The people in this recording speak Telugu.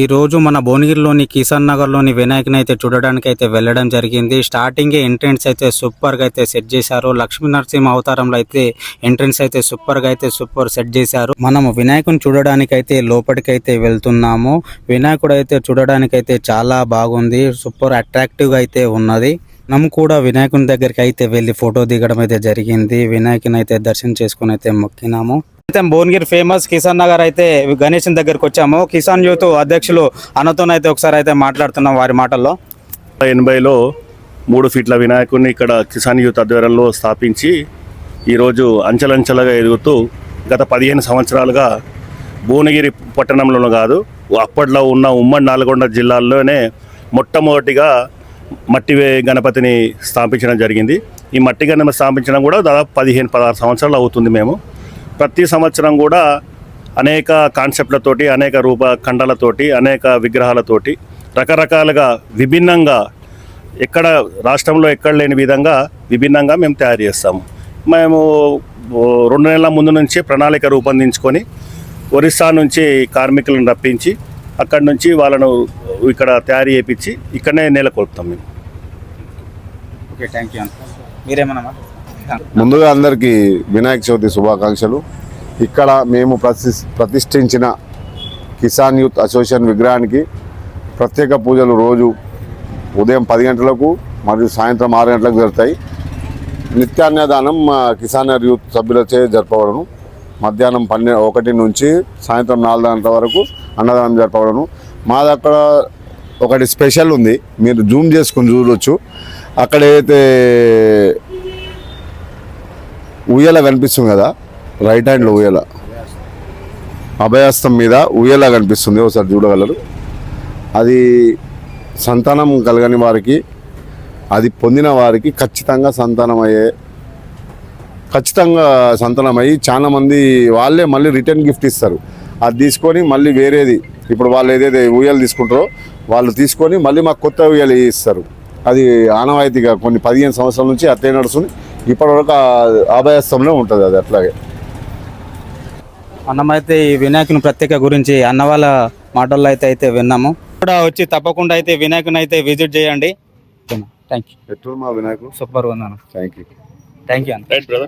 ఈ రోజు మన భువనగిరిలోని కిసాన్ నగర్లోని వినాయకుని అయితే చూడడానికి అయితే వెళ్ళడం జరిగింది. స్టార్టింగ్ ఎంట్రెన్స్ అయితే సూపర్గా అయితే సెట్ చేశారు. లక్ష్మీ నరసింహ అవతారంలో అయితే ఎంట్రెన్స్ అయితే సూపర్గా అయితే సూపర్ సెట్ చేశారు. మనము వినాయకుని చూడడానికి అయితే లోపలికైతే వెళ్తున్నాము. వినాయకుడు అయితే చూడడానికి అయితే చాలా బాగుంది. సూపర్ అట్రాక్టివ్గా అయితే ఉన్నది. మనం కూడా వినాయకుని దగ్గరికి అయితే వెళ్ళి ఫోటో దిగడం అయితే జరిగింది. వినాయకుని అయితే దర్శనం చేసుకుని అయితే మొక్కినాము. అయితే భువనగిరి ఫేమస్ కిసాన్ నగర్ అయితే గణేష్ దగ్గరకు వచ్చాము. కిసాన్ యూత్ అధ్యక్షులు అన్నతోనైతే ఒకసారి అయితే మాట్లాడుతున్నాం వారి మాటల్లో. ఎనభైలో మూడు ఫీట్ల వినాయకుడిని ఇక్కడ కిసాన్ యూత్ ఆధ్వర్యంలో స్థాపించి ఈరోజు అంచెలంచెలుగా ఎదుగుతూ గత పదిహేను సంవత్సరాలుగా భువనగిరి పట్టణంలోనూ కాదు అప్పట్లో ఉన్న ఉమ్మడి నల్గొండ జిల్లాల్లోనే మొట్టమొదటిగా మట్టి గణపతిని స్థాపించడం జరిగింది. ఈ మట్టి గణపతి స్థాపించడం కూడా దాదాపు పదిహేను పదహారు సంవత్సరాలు అవుతుంది మేము. ప్రతి సంవత్సరం కూడా అనేక కాన్సెప్ట్లతోటి అనేక రూప ఖండాలతోటి అనేక విగ్రహాలతోటి రకరకాలుగా విభిన్నంగా ఎక్కడ రాష్ట్రంలో ఎక్కడ లేని విధంగా విభిన్నంగా మేము తయారు చేస్తాము. మేము రెండు నెలల ముందు నుంచి ప్రణాళిక రూపొందించుకొని ఒరిస్సా నుంచి కార్మికులను రప్పించి అక్కడి నుంచి వాళ్ళను ఇక్కడ తయారు చేయించి ఇక్కడనే నెలకొల్పుతాం మేము. ఓకే థ్యాంక్ యూ మీరేమన్నా ముందుగా అందరికీ వినాయక చవితి శుభాకాంక్షలు. ఇక్కడ మేము ప్రతి ప్రతిష్ఠించిన కిసాన్ యూత్ అసోసియేషన్ విగ్రహానికి ప్రత్యేక పూజలు రోజు ఉదయం పది గంటలకు మరియు సాయంత్రం ఆరు గంటలకు జరుగుతాయి. నిత్యాన్నదానం మా కిసాన్ యూత్ సభ్యులచే జరపబడను. మధ్యాహ్నం పన్నె ఒకటి నుంచి సాయంత్రం నాలుగు గంటల వరకు అన్నదానం జరపబడను. మా దగ్గర ఒకటి స్పెషల్ ఉంది. మీరు జూమ్ చేసుకుని చూడవచ్చు అక్కడ ఏదైతే ఉయ్యల కనిపిస్తుంది కదా? రైట్ హ్యాండ్లో ఉయ్యల. అభయాస్తం మీద ఉయ్యల కనిపిస్తుంది ఒకసారి చూడగలరు. అది సంతానం కలగని వారికి అది పొందిన వారికి ఖచ్చితంగా సంతానం అయ్యే ఖచ్చితంగా సంతానం అయ్యి చాలామంది వాళ్ళే మళ్ళీ రిటర్న్ గిఫ్ట్ ఇస్తారు. అది తీసుకొని మళ్ళీ వేరేది ఇప్పుడు వాళ్ళు ఏదైతే ఉయ్యాలు తీసుకుంటారో వాళ్ళు తీసుకొని మళ్ళీ మాకు కొత్త ఉయ్యాలు ఇస్తారు. అది ఆనవాయితీగా కొన్ని పదిహేను సంవత్సరాల నుంచి అట్లే నడుస్తుంది. ఇప్పటివరకు ఆ- ఆభయస్థంలో ఉంటుంది అది అట్లాగే. అన్నమైతే ఈ వినాయకుని ప్రత్యేక గురించి అన్న వాళ్ళ మాటల్లో అయితే అయితే విన్నాము. కూడా వచ్చి తప్పకుండా అయితే వినాయకుని అయితే విజిట్ చేయండి. థ్యాంక్ యూ ఎట్లు మా వినాయకుడు? సూపర్ ఉన్నాను. థ్యాంక్ యూ థ్యాంక్ యూ అన్న.